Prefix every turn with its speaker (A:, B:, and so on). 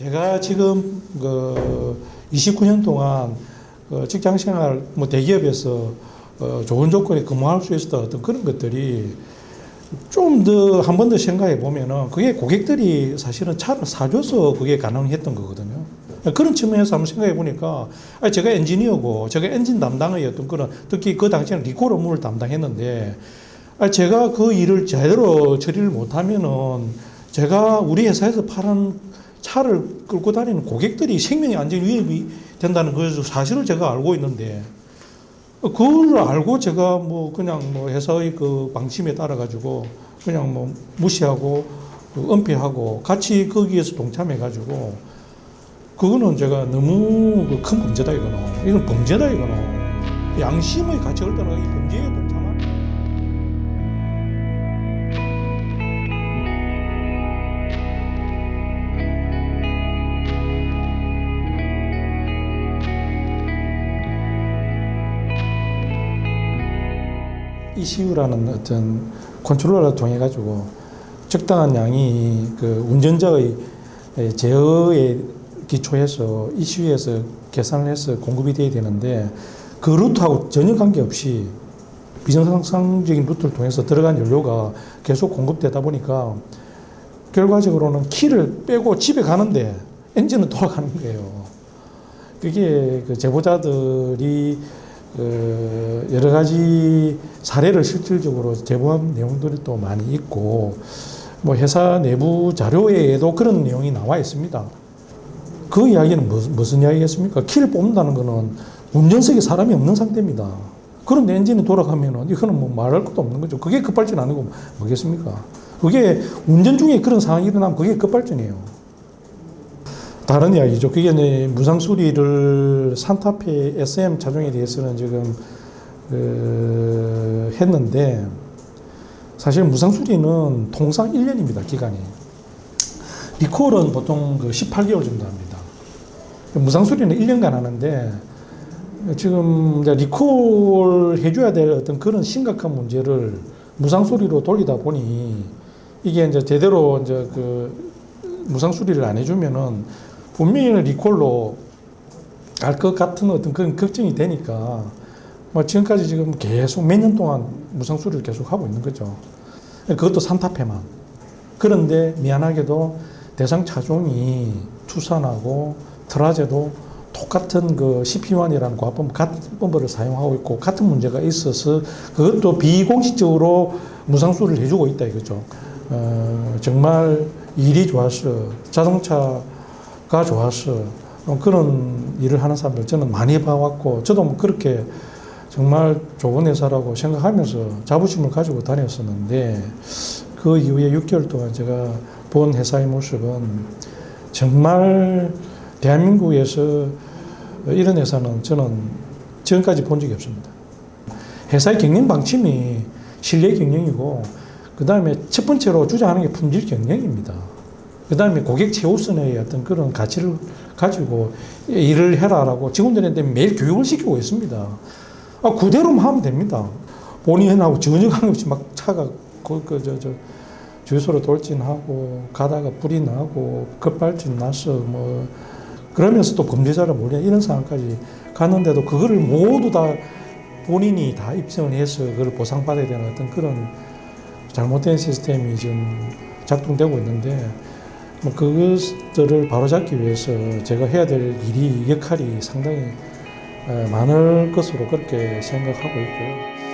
A: 제가 지금 그 29년 동안 그 직장 생활 뭐 대기업에서 어 좋은 조건에 근무할 수 있었던 어떤 그런 것들이 좀 더 한 번 더 생각해 보면은 그게 고객들이 사실은 차를 사줘서 그게 가능했던 거거든요. 그런 측면에서 한번 생각해 보니까 아니, 제가 엔지니어고 제가 엔진 어떤 그런 특히 그 당시에는 리콜 업무를 담당했는데 아니, 제가 그 일을 제대로 처리를 못하면은 제가 우리 회사에서 파는 차를 끌고 다니는 고객들이 생명에 안전 위협이 된다는 그 사실을 제가 알고 있는데 그걸 알고 제가 뭐 그냥 뭐 회사의 그 방침에 따라 가지고 그냥 뭐 무시하고 그 은폐하고 같이 거기에서 동참해 가지고 그거는 제가 너무 그큰 범죄다 이거는. 이건 범죄다 이거는. 양심의 가책을 떠나가 이 범죄에 ECU라는 어떤 컨트롤러를 통해 가지고 적당한 양이 그 운전자의 제어에 기초해서 ECU에서 계산을 해서 공급이 돼야 되는데 그 루트하고 전혀 관계없이 비정상적인 루트를 통해서 들어간 연료가 계속 공급되다 보니까 결과적으로는 키를 빼고 집에 가는데 엔진은 돌아가는 거예요. 그게 그 제보자들이 그 여러 가지 사례를 실질적으로 제보한 내용들이 또 많이 있고 뭐 회사 내부 자료에도 그런 내용이 나와 있습니다. 그 이야기는 무슨, 이야기겠습니까? 키를 뽑는다는 거는 운전석에 사람이 없는 상태입니다. 그런데 엔진이 돌아가면은 이거는 뭐 말할 것도 없는 거죠. 그게 급발진 아니고 뭐겠습니까? 그게 운전 중에 그런 상황이 일어나면 그게 급발진이에요. 다른 이야기죠. 그게 이제 무상 수리를 산타페 SM 차종에 대해서는 지금 그 했는데 사실 무상 수리는 통상 1년입니다. 기간이. 리콜은 보통 그 18개월 정도 합니다. 무상 수리는 1년간 하는데 지금 이제 리콜 해줘야 될 어떤 그런 심각한 문제를 무상 수리로 돌리다 보니 이게 이제 제대로 이제 그 무상 수리를 안 해주면은 분명히 리콜로 갈 것 같은 어떤 그런 걱정이 되니까 뭐 지금까지 지금 계속 몇 년 동안 무상 수리를 계속 하고 있는 거죠. 그것도 산타페만. 그런데 미안하게도 대상 차종이 투싼하고 트라제도 똑같은 그 CP1이라는 과법 같은 법을 사용하고 있고 같은 문제가 있어서 그것도 비공식적으로 무상수를 해주고 있다 이거죠. 어, 정말 일이 좋아서 자동차 가 좋아서 어, 그런 일을 하는 사람들 저는 많이 봐왔고 저도 뭐 그렇게 정말 좋은 회사라고 생각하면서 자부심을 가지고 다녔었는데 그 이후에 6개월 동안 제가 본 회사의 모습은 정말 대한민국에서 이런 회사는 저는 지금까지 본 적이 없습니다. 회사의 경영 방침이 신뢰 경영이고 그 다음에 첫 번째로 주장하는 게 품질 경영입니다. 그 다음에 고객 최우선의 어떤 그런 가치를 가지고 일을 해라라고 직원들한테 매일 교육을 시키고 있습니다. 아, 그대로만 하면 됩니다. 본인하고 전혀 관계없이 막 차가 그, 그, 저, 저, 주유소로 돌진하고 가다가 불이 나고 급발진 나서 뭐 그러면서 또 범죄자를 몰려 이런 상황까지 갔는데도 그거를 모두 다 본인이 다 입증을 해서 그걸 보상받아야 되는 어떤 그런 잘못된 시스템이 지금 작동되고 있는데 뭐 그것들을 바로잡기 위해서 제가 해야 될 일이 역할이 상당히 어, 많을 것으로 그렇게 생각하고 있고요.